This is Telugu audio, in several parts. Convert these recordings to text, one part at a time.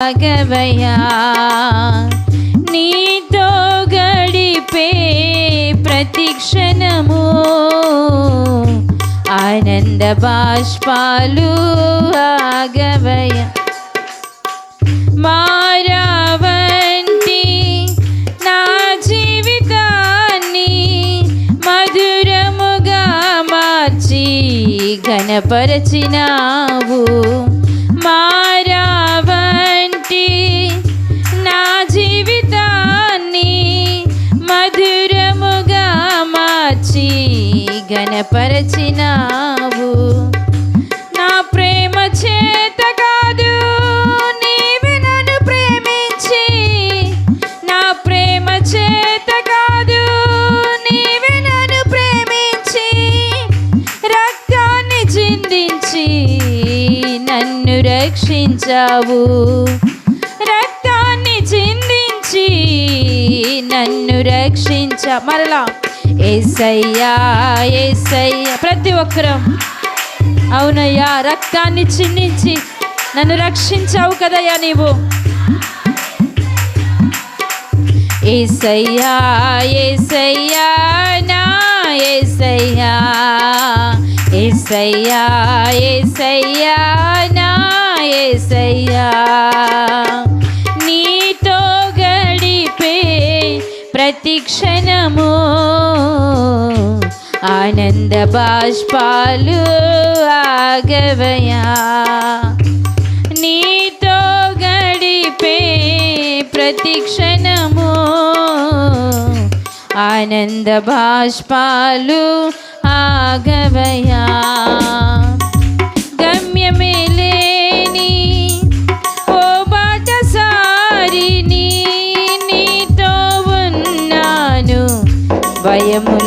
రాఘవయ్యా నీతో గడిపే ప్రతి క్షణము ఆనంద బాష్పాలు ఆగవయ్య మారావంటి నా జీవితాన్ని మధురముగా మార్చి ఘనపరచినావు రక్షించావు. రక్తాన్ని చిందించి నన్ను రక్షించ మరలా. ఏసయ్యా ఏసయ్యా ప్రతి ఒక్కరం. అవునయ్యా రక్తాన్ని చిందించి నన్ను రక్షించావు కదయ్యా నీవు. ఏసయ్యా ఏసయ్యా నా ఏసయ్యా. ఏసయ్యా ఏసయ్యా నా ఏసయ్యా నీతో గడిపే ప్రతి క్షణము ఆనంద బాష్పాలు ఆగవయా నీతో గడిపే ప్రతి క్షణము ఆనంద బాష్పాలు ఆగవయా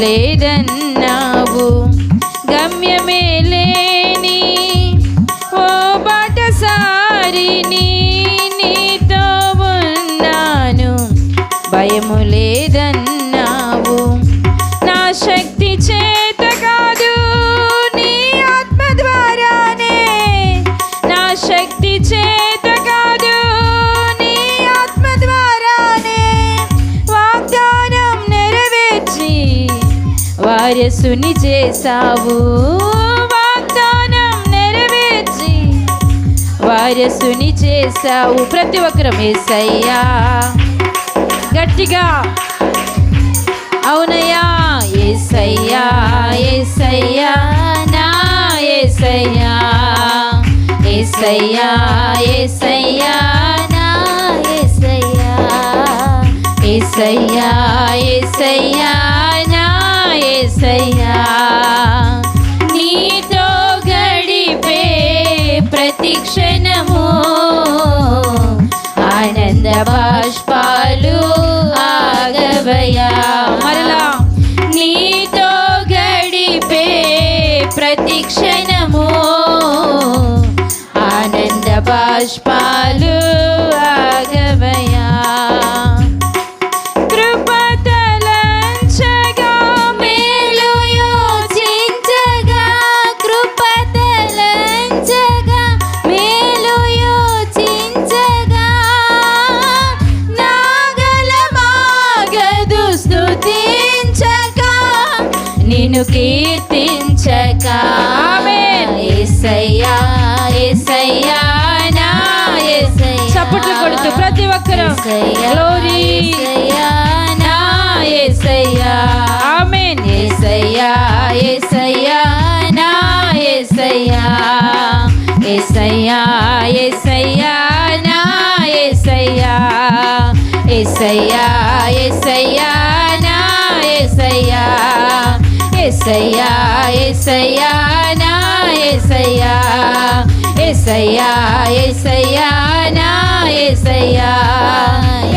లేదన్నావు. గమ్యమే లేని ఓ బాటసారిని నీతో ఉన్నాను. భయము లేదన్నావు. నా శక్తి చే వారసుని చేశావు. వాగ్దానం నెరవేర్చి వారసుని చేశావు. ప్రతి ఒక్కరం ఏసయ్యా. గట్టిగా. అవునయ్యా. ఏసయ్యా ఏసయ్యా నా ఏసయ్యా. ఏసయ్యా ఏసయ్యా నా ఏసయ్యా. ఏసయ్యా ఏసయ్యా నా ఏసయ్యా నీతో గడిపే ప్రతి ఆనంద బాష్పాలు ఆగవయా మరలా నీతో గడిపే ప్రతి ఆనంద బాష్పాలు నిన్ను కీర్తించక ఏసయ్యా ఏసయ్యా నా ఏసయ్యా. చప్పట్లు కొడుతూ ప్రతి ఒక్కరు. గ్లోరీ నా ఏసయ్యా. ఆమెన్ ఏసయ్యా ఏసయ్యా నా ఏసయ్యా. ఏసయ్యా ఏసయ్యా నా ఏసయ్యా. ఏసయ్యా ఏసయ్యా నా ఏసయ్యా. ஏசையா ஏசையா நா ஏசையா ஏசையா ஏசையா நா ஏசையா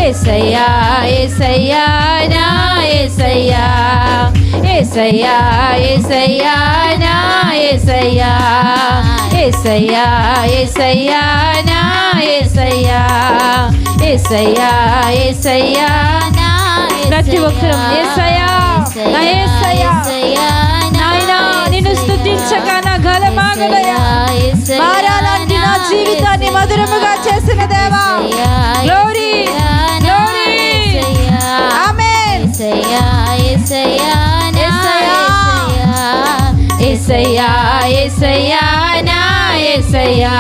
ஏசையா ஏசையா நா ஏசையா ஏசையா ஏசையா நா ஏசையா ஏசையா ஏசையா நா ஏசையா ஏசையா ஏசையா நா ప్రతి ఒక్కరం ఏసయా నాయనా నిన్ను స్థుతించగా నా గలమాగలయా మారాలంటి నా జీవితాన్ని మధురముగా చేసిన దేవా గ్లోరీ గ్లోరీ ఆమేన్ ఎసయ్యా ఎసయ్యా ఎసయ్యా ఎసయ్యా నా ఎసయ్యా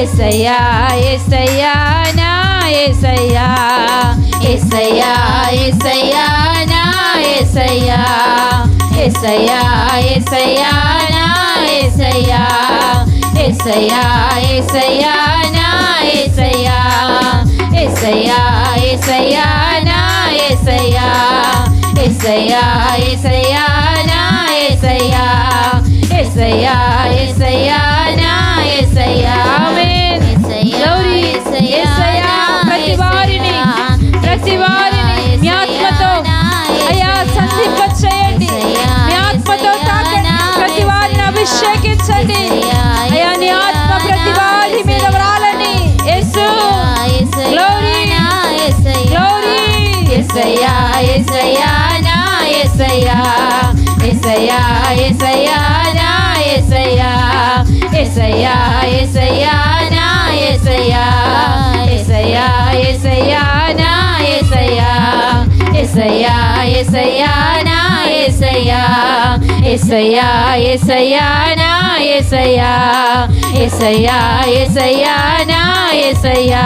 ఎసయ్యా ఎసయ్యా నా ఎసయ్యా ఎసయ్యా ఎసయ్యా ఎసయ్యా ఎసయ్యా ఎసయ్యా నా ఎసయ్యా ఎసయ్యా ఎసయ్యా నా ఎసయ్యా ఎసయ్యా ఎసయ్యా నా ఎసయ్యా ఎసయ్యా ఎసయ్యా నా ఎసయ్యా ఎసయ్యా ఎసయ్యా இசையா இசையா நா இசையா இசையா இசையா நா இசையா இசையா இசையா நா இசையா இசையா இசையா நா இசையா இசையா இசையா நா இசையா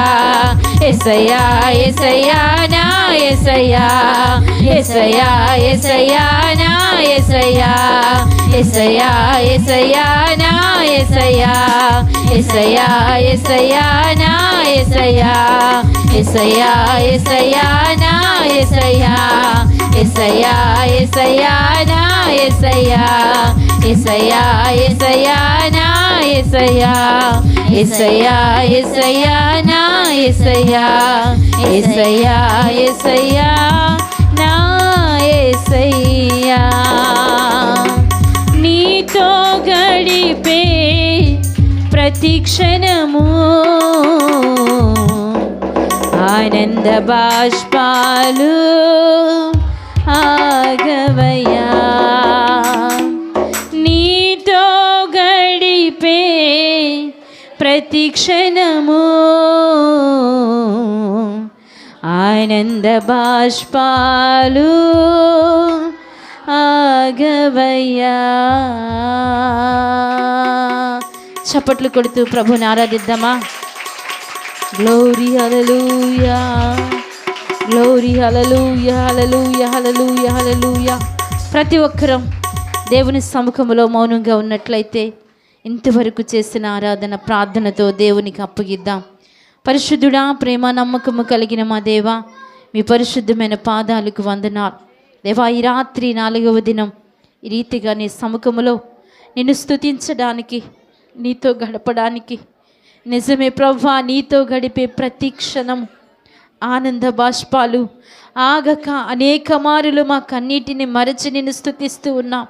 இசையா இசையா நா எசையா எசையா எசையா நா எசையா எசையா எசையா நா எசையா எசையா எசையா நா எசையா எசையா எசையா நா ఎసయా ఎసయా నా ఎసయా ఎసయా ఎసయా నా ఎసయా ఎసయా ఎసయా నా ఎసయా ఎసయా ఎసయా నా ఎసయ్యా నీతో గడిపే ప్రతిక్షణము ఆనంద బాష్పాలు ఆగవయ్యా నీతో గడిపే ప్రతి ఆనంద బాష్పాలు ఆగవయ్యా. చప్పట్లు కొడుతూ ప్రభుని ఆరాధిద్దామా? గ్లోరీ అలలుయా గ్లోరీ హల్లెలూయా హల్లెలూయా హల్లెలూయా హల్లెలూయా ప్రతి ఒక్కరం దేవుని సముఖంలో మౌనంగా ఉన్నట్లయితే ఇంతవరకు చేసిన ఆరాధన ప్రార్థనతో దేవునికి అప్పగిద్దాం. పరిశుద్ధుడా ప్రేమ నమ్మకము కలిగిన మా దేవ మీ పరిశుద్ధమైన పాదాలకు వందనాలు. దేవా ఈ రాత్రి నాలుగవ దినం ఈ రీతిగా నీ సముఖములో నిన్ను స్తుతించడానికి నీతో గడపడానికి నిజమే ప్రభా నీతో గడిపే ప్రతి క్షణం ఆనంద బాష్పాలు. ఆగక అనేక మారులు మా కన్నీటిని మరచి నిన్ను స్థుతిస్తూ ఉన్నాం.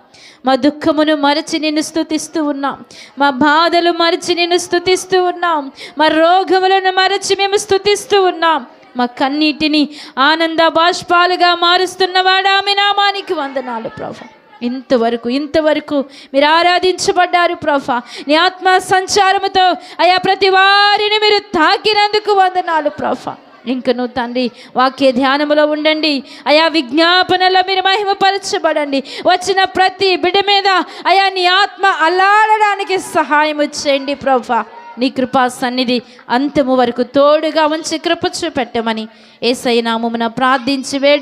మా దుఃఖమును మరచి నిన్ను స్థుతిస్తూ ఉన్నాం. మా బాధలు మరచి నిన్ను స్థుతిస్తూ ఉన్నాం. మా రోగములను మరచి మేము స్థుతిస్తూ ఉన్నాం. మా కన్నీటిని ఆనంద బాష్పాలుగా మారుస్తున్నవాడా మీ నామానికి వందనాలు ప్రభా. ఇంతవరకు ఇంతవరకు మీరు ఆరాధించబడ్డారు ప్రభా. నీ ఆత్మ సంచారముతో అయా ప్రతి వారిని మీరు తాకినందుకు వందనాలు ప్రభా. ఇంకను తండ్రి వాక్య ధ్యానములో ఉండండి. అయా విజ్ఞాపనలో మీరు మహిమపరచబడండి. వచ్చిన ప్రతి బిడ్డ మీద అయా నీ ఆత్మ అల్లాడడానికి సహాయం చేయండి ప్రభా. నీ కృపా సన్నిధి అంతము వరకు తోడుగా ఉంచి కృప చూపెట్టమని ఏసై నామమున ప్రార్థించి వేడు